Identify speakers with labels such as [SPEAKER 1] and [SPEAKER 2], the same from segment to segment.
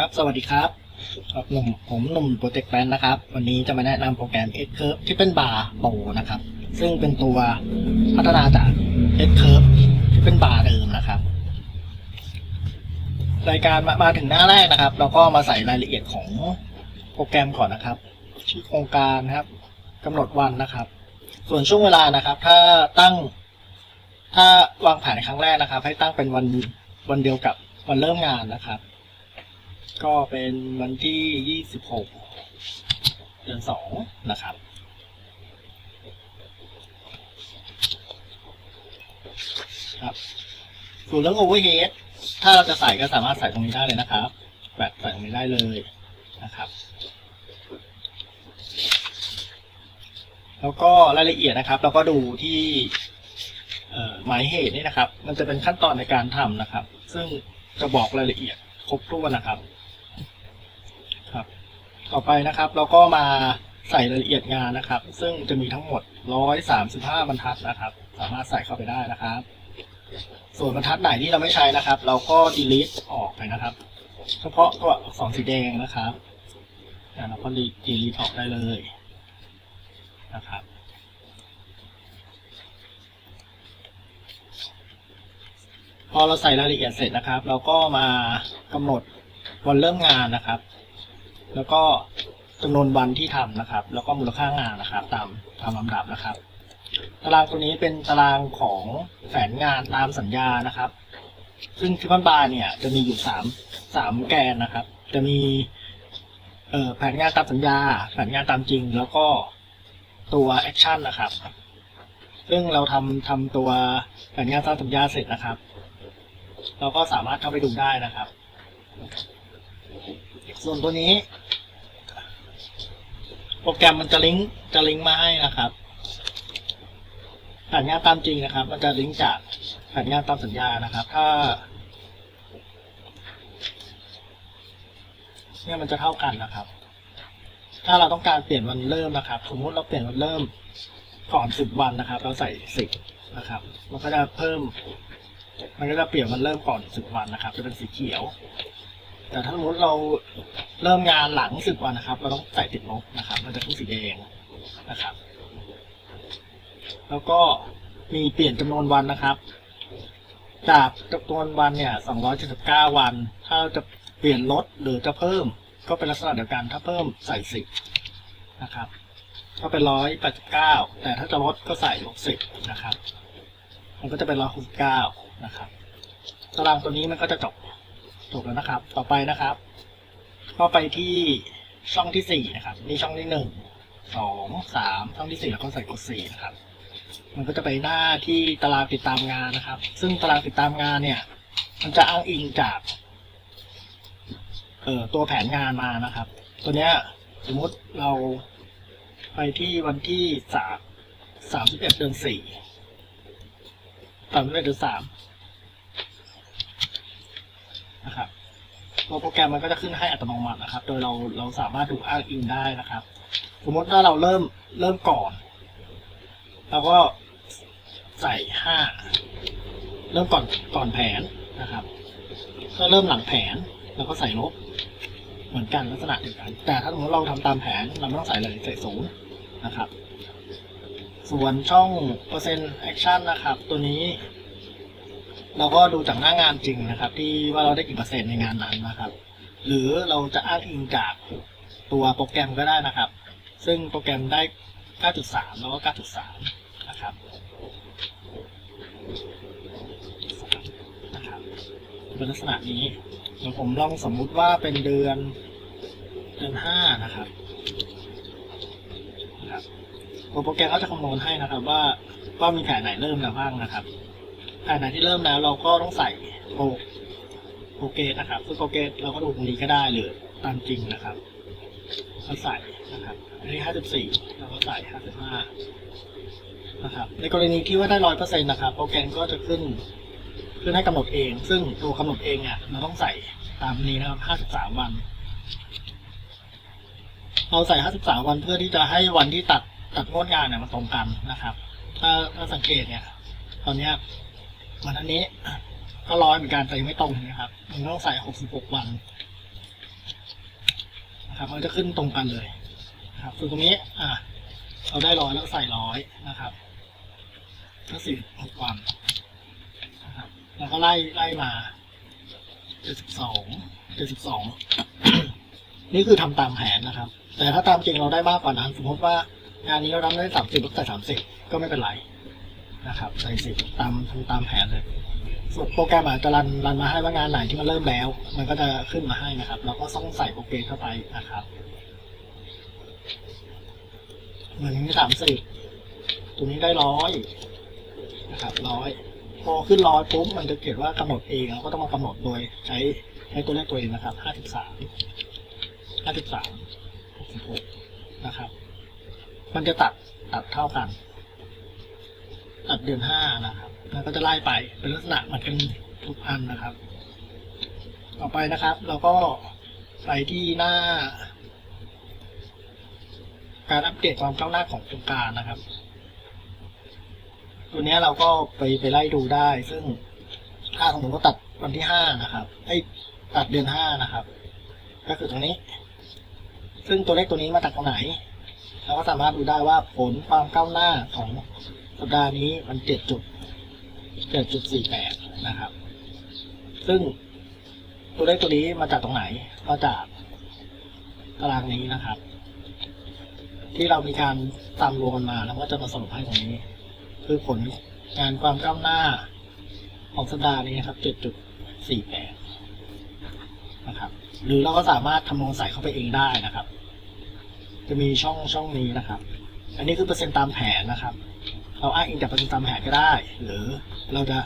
[SPEAKER 1] ครับ สวัสดีครับครับหนุ่มผมหนุ่มโปรเจกต์แ n นะครับ วันนี้จะมาแนะนำโปรแกรม X Curve ที่เป็นบาร์โปรนะครับ ซึ่งเป็นตัวพัฒนาจาก X Curve ที่เป็นบาร์เดิมนะครับ รายการมามาถึงหน้าแรกนะครับ เราก็มาใส่รายละเอียดของโปรแกรมก่อนนะครับ ชื่อโครงการนะครับกำหนดวันนะครับ ส่วนช่วงเวลานะครับ ถ้าตั้ง ถ้าวางแผนครั้งแรกนะครับ ให้ตั้งเป็นวันวันเดียวกับวันเริ่มงานนะครับ ก็เป็นวันที่ 26 เดือน 2 นะครับ ครับส่วนเรื่อง overhead ถ้าเราจะใส่ก็สามารถใส่ตรงนี้ได้เลยนะครับ แบบใส่ตรงนี้ได้เลยนะครับ แล้วก็รายละเอียดนะครับ เราก็ดูที่หมายเหตุนี่นะครับ มันจะเป็นขั้นตอนในการทำนะครับ ซึ่งจะบอกรายละเอียดครบถ้วนนะครับ ต่อไปนะครับ เราก็มาใส่รายละเอียดงานนะครับ ซึ่งจะมีทั้งหมด 135 บรรทัดนะครับ สามารถใส่เข้าไปได้นะครับ ส่วนบรรทัดไหนที่เราไม่ใช้นะครับ เราก็ delete ออกไปนะครับ เฉพาะตัวอักษรสีแดงนะครับอ่าเราก็ delete ออกได้เลยนะครับพอเราใส่รายละเอียดเสร็จนะครับ เราก็มากำหนดวันเริ่มงานนะครับ แล้วก็จำนวนวันที่ทำนะครับ แล้วก็มูลค่างานนะครับ ตามตามลำดับนะครับ ตารางตัวนี้เป็นตารางของแผนงานตามสัญญานะครับ ซึ่งที่พันบาร์เนี่ยจะมีอยู่สามสามแกนนะครับ จะมีแผนงานตามสัญญา แผนงานตามจริง แล้วก็ตัวแอคชั่นนะครับ ซึ่งเราทำทำตัวแผนงานตามสัญญาเสร็จนะครับ เราก็สามารถเข้าไปดูได้นะครับ ส่วนตัวนี้ โปรแกรมมันจะลิงก์จะลิงก์มาให้นะครับแผนงานตามจริงนะครับ มันจะลิงก์จากแผนงานตามสัญญานะครับ ถ้าเนี่ยมันจะเท่ากันนะครับ ถ้าเราต้องการเปลี่ยนวันเริ่มนะครับ สมมติเราเปลี่ยนวันเริ่มก่อนสิบวันนะครับ เราใส่สิบนะครับ มันก็จะเพิ่ม มันก็จะเปลี่ยนวันเริ่มก่อนสิบวันนะครับ จะเป็นสีเขียว แต่ถ้าสมมติเราเริ่มงานหลังสิบวันนะครับ เราต้องใส่ติดลบนะครับ มันจะขึ้นสีแดงนะครับ แล้วก็มีเปลี่ยนจำนวนวันนะครับ จากจำนวนวันเนี่ย279วัน ถ้าเราจะเปลี่ยนลดหรือจะเพิ่ม ก็เป็นลักษณะเดียวกัน ถ้าเพิ่มใส่สิบนะครับ ก็เป็นร้อยแปดสิบเก้าแต่ถ้าจะลดก็ใส่ลบสิบนะครับ มันก็จะเป็นร้อยหกสิบเก้านะครับ ตารางตัวนี้มันก็จะจบ จบแล้วนะครับ ต่อไปนะครับ ก็ไปที่ช่องที่สี่นะครับนี่ช่องที่หนึ่งสองสามช่องที่สี่แล้วก็ใส่กดสี่นะครับ มันก็จะไปหน้าที่ตารางติดตามงานนะครับ ซึ่งตารางติดตามงานเนี่ย มันจะอ้างอิงจากเอ่อตัวแผนงานมานะครับ ตัวเนี้ยสมมติเราไปที่วันที่สามสามสิบเอ็ดเดือนสี่สามสิบเอ็ดเดือนสาม นะครับตัวโปรแกรมมันก็จะขึ้นให้อัตโนมัตินะครับ โดยเราเราสามารถดูอ้างอิงได้นะครับ สมมติถ้าเราเริ่มเริ่มก่อนเราก็ใส่ห้าเริ่มก่อนก่อนแผนนะครับถ้าเริ่มหลังแผนเราก็ใส่ลบเหมือนกันลักษณะเดียวกัน แต่ถ้าสมมติเราทำตามแผนเราไม่ต้องใส่เลยใส่ศูนย์นะครับ ส่วนช่องเปอร์เซ็นต์แอคชั่นนะครับ ตัวนี้ เราก็ดูจากหน้างานจริงนะครับ ที่ว่าเราได้กี่เปอร์เซ็นต์ในงานนั้นนะครับ หรือเราจะอ้างอิงจากตัวโปรแกรมก็ได้นะครับ ซึ่งโปรแกรมได้ 9.3 แล้วก็ 9.3 นะครับนะครับเป็นลักษณะนี้เดี๋ยวผมลองสมมุติว่าเป็นเดือนเดือนห้านะครับนะครับตัวโปรแกรมก็จะคำนวณให้นะครับว่าว่ามีแผนไหนเริ่มแล้วบ้างนะครับ แผนไหนที่เริ่มแล้วเราก็ต้องใส่โปรโปเกตนะครับซึ่งโปรเกตเราก็ดูตรงนี้ก็ได้หรือตามจริงนะครับก็ใส่นะครับอันนี้ห้าสิบสี่เราก็ใส่ห้าสิบห้านะครับในกรณีที่ว่าได้ร้อยเปอร์เซ็นต์นะครับ โปรแกรมก็จะขึ้นขึ้นให้กำหนดเอง ซึ่งตัวกำหนดเองเนี่ยเราต้องใส่ตามนี้นะครับ53วัน เราใส่53วันเพื่อที่จะให้วันที่ตัดตัดงวดงานเนี่ยมันตรงกันนะครับ ถ้าถ้าสังเกตเนี่ย ตอนเนี้ ยวันอันนี้ก็ร้อยเหมือนกันแต่ยังไม่ตรงนะครับมันต้องใส่66วันนะครับมันจะขึ้นตรงกันเลยนะครับส่วนตรงนี้อะเราได้ร้อยแล้วใส่ร้อยนะครับก็สี่หกวันนะครับแล้วก็ไล่ไล่มาเจ็ดสิบสองเจ็ดสิบสองนี่คือทำตามแผนนะครับ แต่ถ้าตามจริงเราได้มากกว่านั้น สมมติว่างานนี้เราทำได้สามสิบลดใส่สามสิบก็ไม่เป็นไร นะครับใส่สิบตามทำตามแผนเลยโปรแกรมอาจจะรันรันมาให้ว่างานไหนที่มันเริ่มแล้ว มันก็จะขึ้นมาให้นะครับเราก็ต้องใส่โปรแกรมเข้าไปนะครับเหมือนนี้สามสิบตัวนี้ได้ร้อยนะครับร้อยพอขึ้นร้อยปุ๊บมันจะเขียนว่ากำหนดเองเราก็ต้องมากำหนดโดยใช้ใช้ตัวเลขตัวเองนะครับห้าสิบสามห้าสิบสามหกสิบหกนะครับ มันจะตัดตัดเท่ากัน ตัดเดือนห้านะครับแล้วก็จะไล่ไปเป็นลักษณะเหมือนกันทุกอันนะครับ ต่อไปนะครับ เราก็ไปที่หน้า การอัปเดตความก้าวหน้าของโครงการนะครับ ตัวนี้เราก็ไปไปไล่ดูได้ ซึ่งถ้าสมมติว่าตัดวันที่ห้านะครับไอ้ตัดเดือนห้านะครับ ก็คือตรงนี้ ซึ่งตัวเลขตัวนี้มาจากตรงไหนเราก็สามารถดูได้ว่าผลความก้าวหน้าของ สัปดาห์นี้มันเจ็ดจุดเจ็ดจุดสี่แปดนะครับ ซึ่งตัวเลขตัวนี้มาจากตรงไหน มาจากตารางนี้นะครับ ที่เรามีการตามรวมกันมาแล้วก็จะมาสรุปให้ตรงนี้ คือผลงานความก้าวหน้าของสัปดาห์นี้นะครับ7.48นะครับ หรือเราก็สามารถคำนวณใส่เข้าไปเองได้นะครับ จะมีช่องช่องนี้นะครับ อันนี้คือเปอร์เซ็นต์ตามแผนนะครับ เราอ้างอิงจากปร์เซ็นต์ตามแผนก็ได้ หรือเราจะ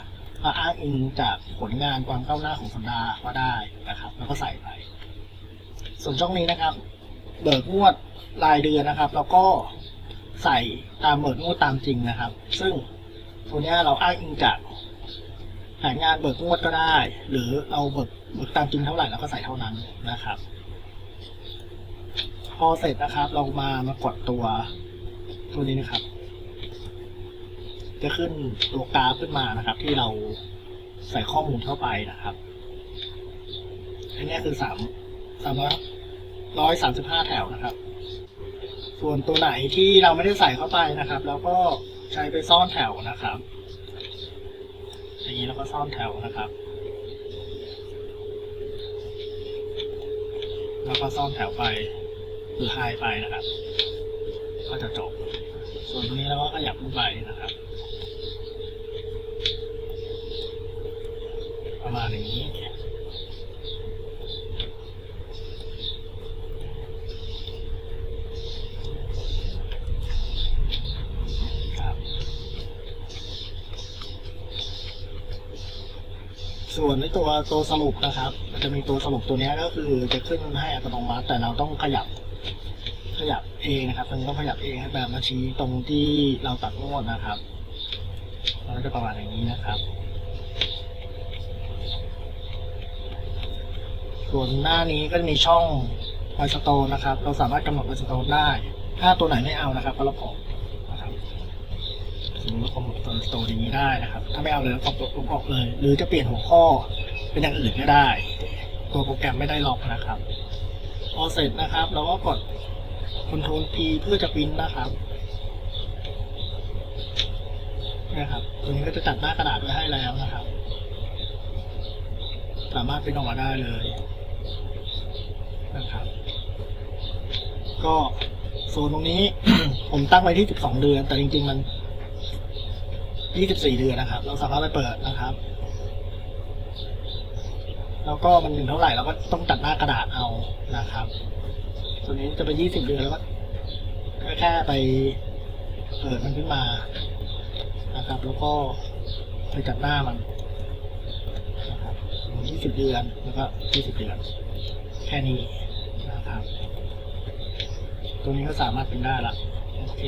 [SPEAKER 1] มาอ้างอิงจากผลงานความก้าวหน้าของสัปดาห์ก็ได้นะครับแล้วก็ใส่ไป ส่วนช่องนี้นะครับ เบิกงวดรายเดือนนะครับ แล้วก็ใส่ตามเบิกงวดตามจริงนะครับ ซึ่งตัวนี้เราอ้างอิงจากแผนงานเบิกงวดก็ได้ หรือเราเบิกเบิกตามจริงเท่าไหร่เราก็ใส่เท่านั้นนะครับ พอเสร็จนะครับเรามามากดตัวตัวนี้นะครับ จะขึ้นตัวกราฟขึ้นมานะครับ ที่เราใส่ข้อมูลเข้าไปนะครับ อันนี้คือสามสามร้อยร้อยสามสิบห้าแถวนะครับ ส่วนตัวไหนที่เราไม่ได้ใส่เข้าไปนะครับ แล้วก็ใช้ไปซ่อนแถวนะครับ อย่างนี้แล้วก็ซ่อนแถวนะครับ แล้วก็ซ่อนแถวไปหรือไฮไปนะครับ ก็จะจบ ส่วนตรงนี้เราก็ขยับขึ้นไปนะครับ ประมาณอย่างนี้ครับส่วนในตัวตัวสรุปนะครับ จะมีตัวสรุปตัวนี้ก็คือจะขึ้นให้อัตโนมัติ แต่เราต้องขยับขยับเองนะครับมันต้องขยับเองให้แบบมาชี้ตรงที่เราตัดงวดนะครับมันก็จะประมาณอย่างนี้นะครับ ส่วนหน้านี้ก็จะมีช่องไวสโตนนะครับ เราสามารถกำหนดไวสโตนได้ ถ้าตัวไหนไม่เอานะครับ ก็ลบออกนะครับสมมติเรากำหนดตัวสโตนอย่างนี้ได้นะครับ ถ้าไม่เอาเลยก็ลบออกเลย หรือจะเปลี่ยนหัวข้อเป็นอย่างอื่นก็ได้ ตัวโปรแกรมไม่ได้ล็อกนะครับพอเสร็จนะครับ เราก็กด Ctrl P เพื่อจะบินนะครับนะครับตัวนี้ก็จะจัดหน้ากระดาษไว้ให้แล้วนะครับ สามารถปริ้นออกมาได้เลย นะครับ ก็โซนตรงนี้ ผมตั้งไว้ที่ 12 เดือน แต่จริง ๆ มัน 24 เดือนนะครับ เราสามารถไปเปิดนะครับ แล้วก็มันถึงเท่าไหร่เราก็ต้องจัดหน้ากระดาษเอานะครับตัวนี้จะไป 20 เดือนแล้วก็แค่ไปเปิดมันขึ้นมานะครับ แล้วก็ไปจัดหน้ามันนะครับ20 เดือน แล้วก็ 20 เดือน แค่นี้นะครับ ตัวนี้ก็สามารถเป็นได้ละโอเค